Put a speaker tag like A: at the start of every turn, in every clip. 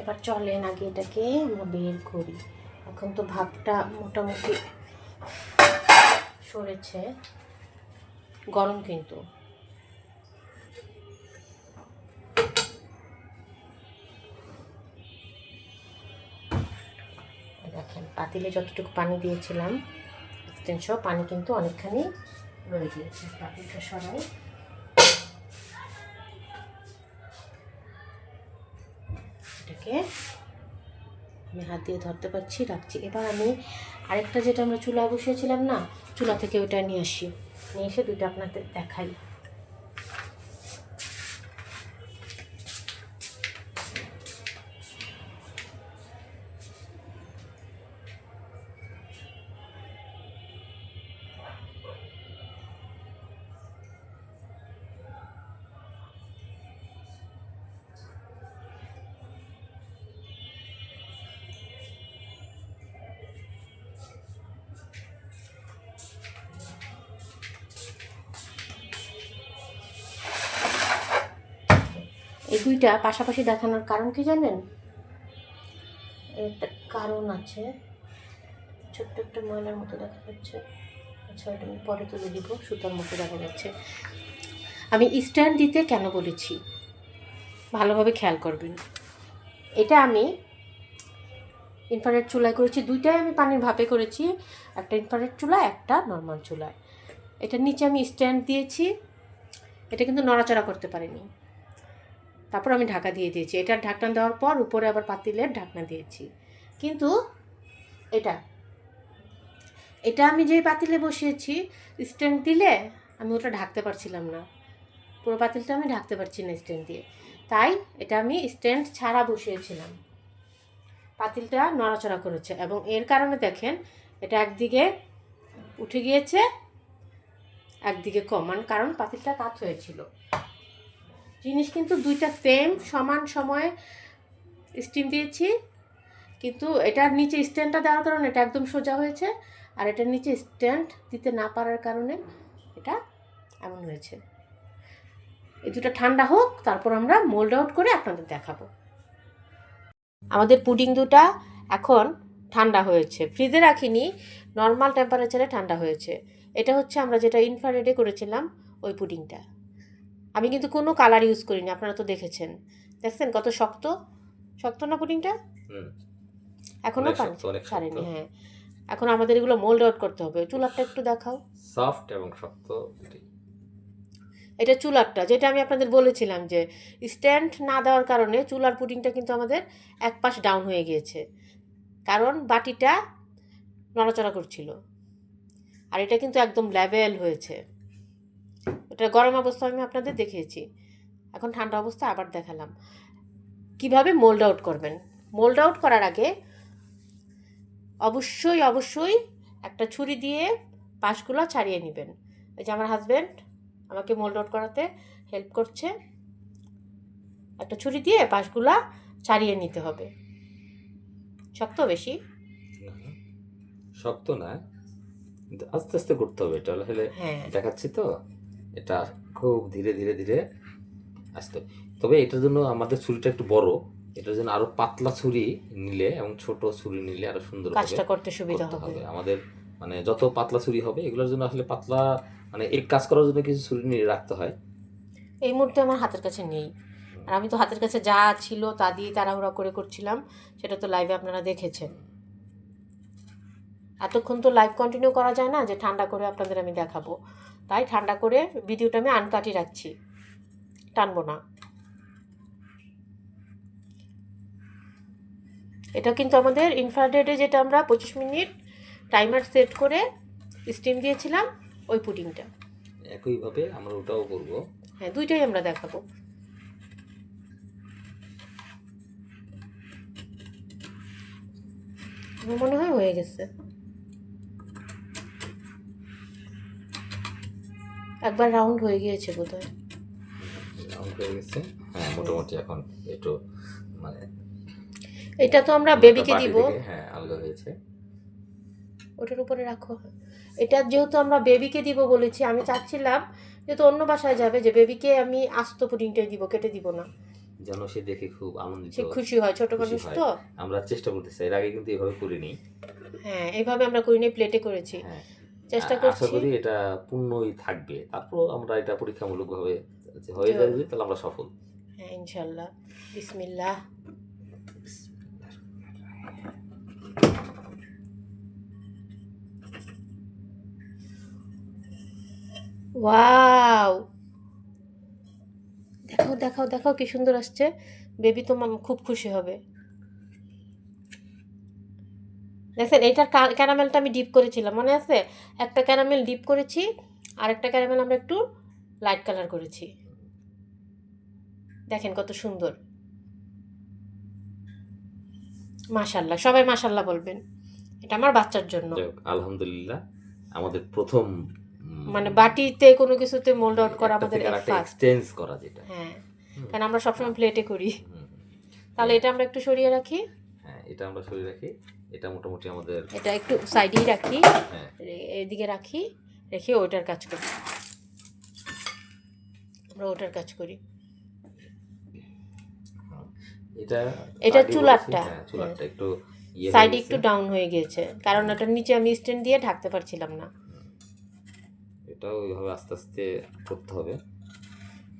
A: এবার চলেন আগে এটাকে আমরা বের করি। এখন তো ভাবটা মোটামুটি সরেছে, গরম কিন্তু। দেখেন, পাতিলে যতটুকু পানি দিয়েছিলাম এক্সটেন্স পানি কিন্তু অনেকখানি রয়ে গিয়েছে। পাতিলটা সরাই এটাকে আমি হাত দিয়ে ধরতে পারছি, রাখছি। এবার আমি আরেকটা যেটা আমরা চুলা বসিয়েছিলাম না, চুলা থেকে ওইটা নিয়ে আসি। নিয়ে এসে দুইটা আপনাদের দেখাই। দুইটা পাশাপাশি দেখানোর কারণ কি জানেন? একটা কারণ আছে। ছোট্ট একটা ময়লার মতো দেখা যাচ্ছে। আচ্ছা ওটা আমি পরে তুলে দিব, সুতার মতো দেখা যাচ্ছে। আমি স্ট্যান্ড দিতে কেন বলেছি? ভালোভাবে খেয়াল করবেন। এটা আমি ইনফ্রারেড চুলায় করেছি। দুইটাই আমি পানির ভাপে করেছি। একটা ইনফ্রারেড চুলা, একটা নর্মাল চুলায় এটার নিচে আমি স্ট্যান্ড দিয়েছি। এটা কিন্তু নড়াচড়া করতে পারিনি। তারপর আমি ঢাকা দিয়ে দিয়েছি। এটার ঢাকনা দেওয়ার পর উপরে আবার পাতিলের ঢাকনা দিয়েছি। কিন্তু এটা এটা আমি যে পাতিলে বসিয়েছি স্ট্যান্ড দিলে আমি ওটা ঢাকতে পারছিলাম না। পুরো পাতিলটা আমি ঢাকতে পারছি না স্ট্যান্ড দিয়ে। তাই এটা আমি স্ট্যান্ড ছাড়া বসিয়েছিলাম। পাতিলটা নড়াচড়া করেছে এবং এর কারণে দেখেন, এটা একদিকে উঠে গিয়েছে, একদিকে কমান কারণ পাতিলটা কাত হয়েছিল। জিনিস কিন্তু দুইটা সেম সমান সময়ে স্টিম দিয়েছি। কিন্তু এটার নিচে স্ট্যান্ডটা দেওয়ার কারণে এটা একদম সোজা হয়েছে। আর এটার নিচে স্ট্যান্ড দিতে না পারার কারণে এটা এমন হয়েছে। এই দুটো ঠান্ডা হোক, তারপর আমরা মোল্ড আউট করে আপনাদের দেখাবো। আমাদের পুডিং দুটা এখন ঠান্ডা হয়েছে। ফ্রিজে রাখিনি নর্মাল টেম্পারেচারে ঠান্ডা হয়েছে। এটা হচ্ছে আমরা যেটা ইনফ্রারেডে করেছিলাম, ওই পুডিংটা আমি কিন্তু কোনো কালার ইউজ করিনি আপনারা তো দেখেছেন। দেখছেন কত শক্ত? শক্ত না পুডিংটা?
B: হুম।
A: এখনও
B: অনেক
A: পানি ছাড়েনি হ্যাঁ। এখন আমাদের এগুলো মোল্ড আউট করতে হবে। চুলারটা একটু দেখাও।
B: সফট এবং শক্ত
A: এটা। চুলারটা যেটা আমি আপনাদের বলেছিলাম যে স্ট্যান্ড না দেওয়ার কারণে চুলার পুডিংটা কিন্তু আমাদের এক পাশ ডাউন হয়ে গিয়েছে। কারণ বাটিটা নড়াচড়া করছিল। আর এটা কিন্তু একদম লেভেল হয়েছে। এটা গরম অবস্থা আমি আপনাদের দেখিয়েছি। এখন ঠান্ডা অবস্থা আবার দেখালাম। কীভাবে মোল্ড আউট করবেন? মোল্ড আউট করার আগে অবশ্যই অবশ্যই একটা ছুরি দিয়ে পাশগুলো ছাড়িয়ে নেবেন। এই যে আমার হাজব্যান্ড আমাকে মোল্ড আউট করাতে হেল্প করছে। একটা ছুরি দিয়ে পাশগুলা ছাড়িয়ে নিতে হবে। শক্ত বেশি।
B: শক্ত না। আস্তে আস্তে করতে হবে। এটা হলে
A: হ্যাঁ।
B: দেখাচ্ছি তো? এটা খুব ধীরে ধীরে ধীরে আসতে। তবে এটার জন্য আমাদের ছুরিটা একটু বড়। এটার জন্য আরও পাতলা ছুরি নিলে এবং ছোট ছুরি নিলে আরও সুন্দর
A: কাজটা করতে সুবিধা হবে।
B: আমাদের মানে যত পাতলা ছুরি হবে এগুলোর জন্য আসলে পাতলা মানে এই কাজ করার জন্য কিছু ছুরি নিয়ে রাখতে হয়।
A: এই মুহূর্তে আমার হাতের কাছে নেই। আর আমি তো হাতের কাছে যা ছিল তা দিয়ে তাড়াহুড়া করে করছিলাম সেটা তো লাইভে আপনারা দেখেছেন। এতক্ষণ তো লাইভ কন্টিনিউ করা যায় না যে ঠান্ডা করে আপনাদের আমি দেখাবো। তাই ঠান্ডা করে ভিডিওটা আমি আনকাটি রাখছি। টানবো না। এটা কিন্তু আমাদের ইনফ্রারেডে যেটা আমরা পঁচিশ মিনিট টাইমার সেট করে স্টিম দিয়েছিলাম ওই পুডিংটা
B: একইভাবে আমরা ওটাও করব।
A: হ্যাঁ দুইটাই আমরা দেখাবো। আমার মনে হয় হয়ে গেছে। একবার রাউন্ড হয়ে গিয়েছে বোধহয়।
B: রাউন্ড হয়ে গেছে। হ্যাঁ মোটামুটি এখন একটু মানে
A: এটা তো আমরা বেবিকে দিব।
B: হ্যাঁ আলাদা হয়েছে।
A: ওটার উপরে রাখো। এটা যেহেতু আমরা বেবিকে দিব বলেছি আমি চাচ্ছিলাম যেহেতু অন্য বাসায় যাবে যে বেবিকে আমি আস্ত পুডিংটাই দিব কেটে দিব না।
B: যেন সে দেখে খুব আনন্দিত
A: সে খুশি হয় ছোট মানুষ তো?
B: আমরা চেষ্টা করতেছি এর আগে কিন্তু এভাবে করিনি।
A: হ্যাঁ এইভাবে আমরা করিনি প্লেটে করেছি।
B: হ্যাঁ।
A: চেষ্টা
B: আ- আশা করি এটা পূর্ণই থাকবে। তারপর আমরা এটা পরীক্ষামূলক ভাবে হয়ে যাবে তাহলে আমরা সফল।
A: হ্যাঁ ইনশাল্লাহ বিসমিল্লাহ। ওয়াও! দেখাও দেখাও দেখাও কি সুন্দর আসছে। বেবি তো মাম খুব খুশি হবে। দেখছেন এইটার ক্যারামেলটা আমি ডিপ করেছিলাম মনে আছে? একটা ক্যারামেল ডিপ করেছি আর একটা ক্যারামেল আমরা একটু লাইট কালার করেছি। দেখেন কত সুন্দর। মাশাল্লাহ সবাই মাশাল্লাহ বলবেন। এটা আমার বাচ্চার জন্য।
B: আলহামদুলিল্লাহ আমাদের প্রথম
A: মানে বাটিতে কোনো কিছুতে মোল্ড আউট করা আমাদের
B: এক্সচেঞ্জ করা যেটা।
A: হ্যাঁ কারণ আমরা সবসময় প্লেটে করি। তাহলে এটা আমরা একটু সরিয়ে রাখি।
B: এটা আমরা সরিয়ে রাখি। এটা মোটামুটি আমাদের
A: এটা একটু সাইডেই রাখি।
B: হ্যাঁ।
A: এদিকে রাখি রেখে ওইটার কাজ করি। আমরা ওটার কাজ করি।
B: এটা
A: এটা চুলারটা।
B: হ্যাঁ, চুলারটা একটু ইয়ে হয়ে
A: সাইডে একটু ডাউন হয়ে গিয়েছে। কারণ ওটার নিচে আমি স্ট্যান্ড দিয়ে ঢাকতে পারছিলাম না।
B: এটাও ওইভাবে আস্তে আস্তে করতে হবে।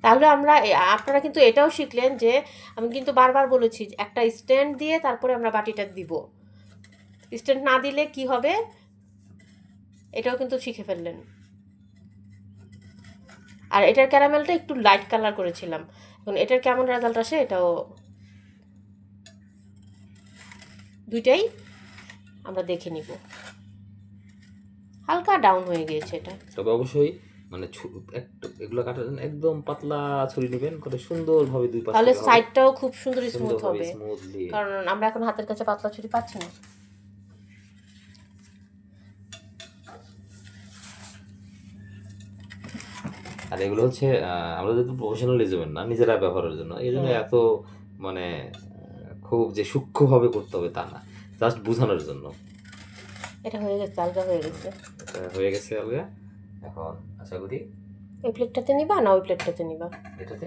A: তাহলে আমরা আপনারা কিন্তু এটাও শিখলেন যে আমি কিন্তু বারবার বলেছি একটা স্ট্যান্ড দিয়ে তারপরে আমরা বাটিটা দিব। স্ট্যান্ড না দিলে কি হবে? এটাও কিন্তু শিখে ফেললেন। আর এটার ক্যারামেলটা একটু লাইট কালার করেছিলাম। এখন এটার কেমন রেজাল্ট আসে এটাও দুইটাই আমরা দেখে নিব। হালকা ডাউন হয়ে গিয়েছে এটা।
B: তবে অবশ্যই মানে একটু- এগুলো কাটার জন্য একদম পাতলা ছুরি নেবেন করে সুন্দরভাবে দুই পাশে
A: তাহলে সাইডটাও খুব সুন্দর স্মুথ হবে। কারণ আমরা এখন হাতের কাছে পাতলা ছুরি পাচ্ছি না।
B: আর এগুলো হচ্ছে আমরা যেহেতু প্রফেশনালিজমের না নিজেরা ব্যবহারের জন্য এই জন্য
A: হ্যাঁ।
B: এত মানে খুব যে সূক্ষ্মভাবে করতে হবে তা না জাস্ট বোঝানোর জন্য।
A: এটা হয়ে গেছে আলগা হয়ে গেছে।
B: হয়ে গেছে আলগা। এখন আশা করি
A: এই প্লেটটাতে নিবা? না ওই প্লেটটাতে নিবা।
B: এটাতে?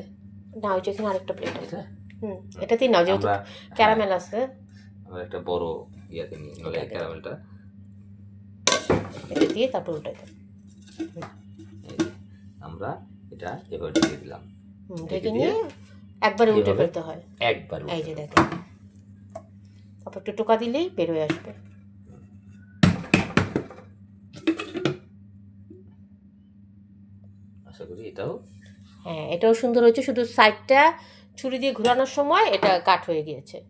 A: না ওই যেখানে আরেকটা প্লেট আছে। হুম এটাতেই নাও যেহেতু ক্যারামেল আছে।
B: আমরা একটা বড় ইয়াতে নিই
A: এটাতে।
B: ক্যারামেলটা।
A: এটা দিয়ে তারপর
B: এই যে, আমরা এটা এবার দিয়ে দিলাম।
A: হুম
B: ঢেকে
A: নিয়ে একবারে উল্টে? ফেলতে হয়।
B: একবার
A: এই যে দেখেন তারপর একটু টোকা দিলেই বের হয়ে আসবে।
B: আশা করি এটাও।
A: হ্যাঁ এটাও সুন্দর হয়েছে শুধু সাইডটা ছুরি দিয়ে ঘোরানোর সময় এটা কাট হয়ে গিয়েছে।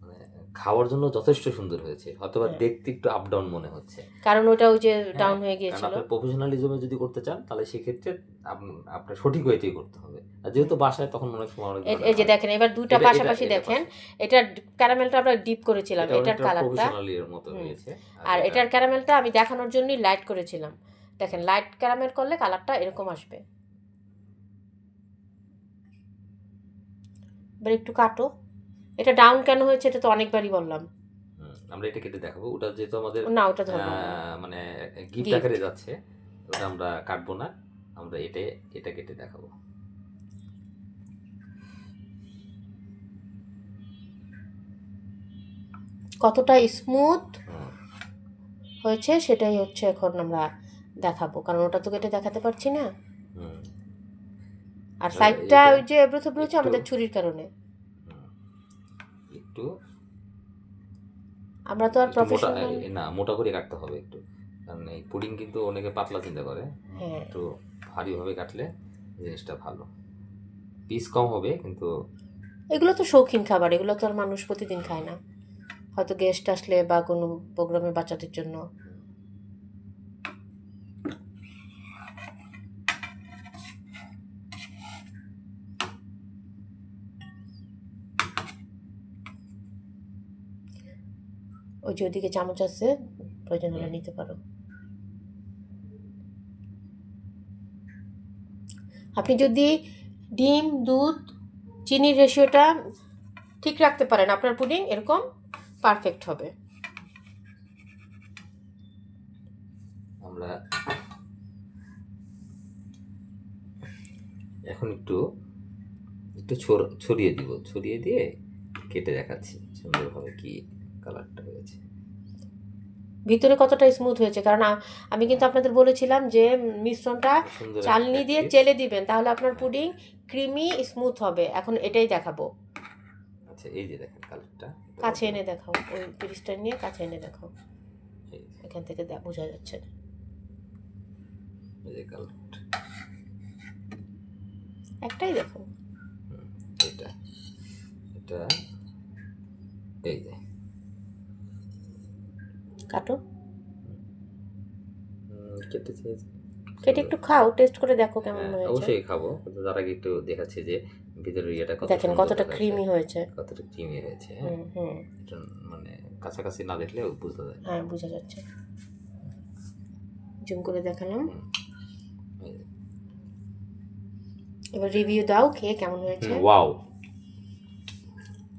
B: মানে খাওয়ার জন্য যথেষ্ট সুন্দর হয়েছে অথবা
A: হ্যাঁ।
B: দেখতে একটু আপ ডাউন মনে হচ্ছে।
A: কারণ ওটা ওই যে
B: হ্যাঁ,
A: ডাউন হয়ে গিয়েছিল
B: আপনি প্রফেশনালিজমে যদি করতে চান তাহলে সেক্ষেত্রে আপ- আপনার সঠিক ওয়েতেই করতে হবে। আর যেহেতু বাসায় তখন অনেক সময় অনেক
A: এই যে দেখেন এবার
B: এটা- এটা-
A: পাশাপাশি
B: এটা
A: দেখেন। এটার ক্যারামেলটা আমরা ডিপ করেছিলাম এটার কালারটা
B: এর মতো হয়েছে।
A: আর
B: এটা-
A: এটার ক্যারামেলটা আমি দেখানোর জন্যই লাইট করেছিলাম। দেখেন লাইট ক্যারামেল করলে কালারটা এরকম আসবে। এবার একটু কাটো। এটা ডাউন কেন হয়েছে এটা তো অনেকবারই বললাম।
B: আমরা এটা কেটে দেখাবো। ওটা যেহেতু আমাদের
A: না ওটা
B: মানে গিফট। আকারে যাচ্ছে ওটা আমরা কাটবো না। আমরা এটা এটা কেটে দেখাবো।
A: কতটা স্মুথ হয়েছে সেটাই হচ্ছে এখন আমরা দেখাবো কারণ ওটা তো কেটে দেখাতে পারছি না। আর সাইডটা ওই যে এবড়ো থেবড়ো হচ্ছে আমাদের ছুরির কারণে।
B: একটু
A: আমরা তো আর প্রফেশনাল
B: না মোটা করে কাটতে হবে একটু। কারণ এই পুডিং কিন্তু অনেকে পাতলা চিন্তা করে।
A: হ্যাঁ।
B: একটু ভারীভাবে কাটলে জিনিসটা ভালো। পিস কম হবে কিন্তু
A: এগুলো তো শৌখিন খাবার এগুলো তো আর মানুষ প্রতিদিন খায় না। হয়তো গেস্ট আসলে বা কোনো প্রোগ্রামে বাচ্চাদের জন্য। ওই যে ওদিকে চামচ আছে, প্রয়োজন হলে নিতে পারো। আপনি যদি ডিম, দুধ, চিনির রেশিওটা ঠিক রাখতে পারেন, আপনার পুডিং এরকম পারফেক্ট হবে।
B: আমরা এখন একটু একটু ছড়- ছড়িয়ে দিব। ছড়িয়ে দিয়ে কেটে দেখাচ্ছি সুন্দরভাবে কি কালারটা হয়েছে
A: ভিতরে কতটা স্মুথ হয়েছে? কারণ আমি কিন্তু আপনাদের বলেছিলাম যে মিশ্রণটা চালনি দিয়ে চেলে দিবেন তাহলে আপনার পুডিং ক্রিমি স্মুথ হবে। এখন এটাই দেখাবো।
B: আচ্ছা এই যে দেখেন কালারটা
A: কাছে এনে দেখাও ওই পিরিচটা নিয়ে কাছে এনে দেখাও। এখান থেকে বোঝা যাচ্ছে না।
B: এই যে কালারটা
A: একটাই দেখো।
B: এটা। এটা এই যে।
A: কাটো।
B: কেটেছে
A: কেটে একটু খাও টেস্ট করে দেখো কেমন
B: হ্যাঁ,
A: হয়েছে।
B: অবশ্যই খাব। তার আগে একটু দেখাচ্ছি যে ভিতরের ইয়েটা কত
A: দেখেন কতটা ক্রিমি হয়েছে।
B: কতটা ক্রিমি হয়েছে। হ্যাঁ
A: হুম।
B: মানে কাছাকাছি না দেখলে বুঝতে যায়
A: হ্যাঁ বোঝা যাচ্ছে। জুম করে দেখালাম। এবার রিভিউ দাও খেয়ে কেমন হয়েছে।
B: ওয়াও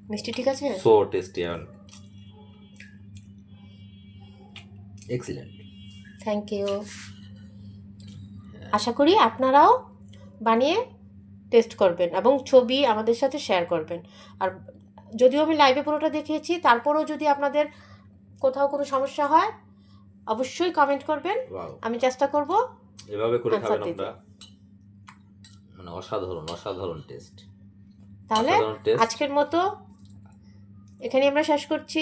A: মিষ্টি ঠিক আছে?
B: So tasty and excellent
A: thank you আশা করি আপনারাও বানিয়ে টেস্ট করবেন এবং ছবি আমাদের সাথে শেয়ার করবেন। আর যদিও আমি লাইভে পুরোটা দেখিয়েছি তারপরেও যদি আপনাদের কোথাও কোনো সমস্যা হয় অবশ্যই কমেন্ট করবেন। আমি চেষ্টা করব
B: এভাবে করে খাবেন। আমরা মানে অসাধারণ অসাধারণ টেস্ট
A: তাহলে আজকের মতো এখানে আমরা শেষ করছি।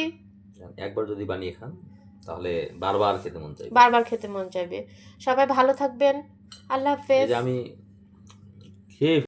B: একবার যদি বানিয়ে খান। তাহলে বারবার খেতে মন চাইবে।
A: বারবার খেতে মন চাইবে। সবাই ভালো থাকবেন। আল্লাহ
B: এই
A: হাফেজ
B: যে আমি খেয়ে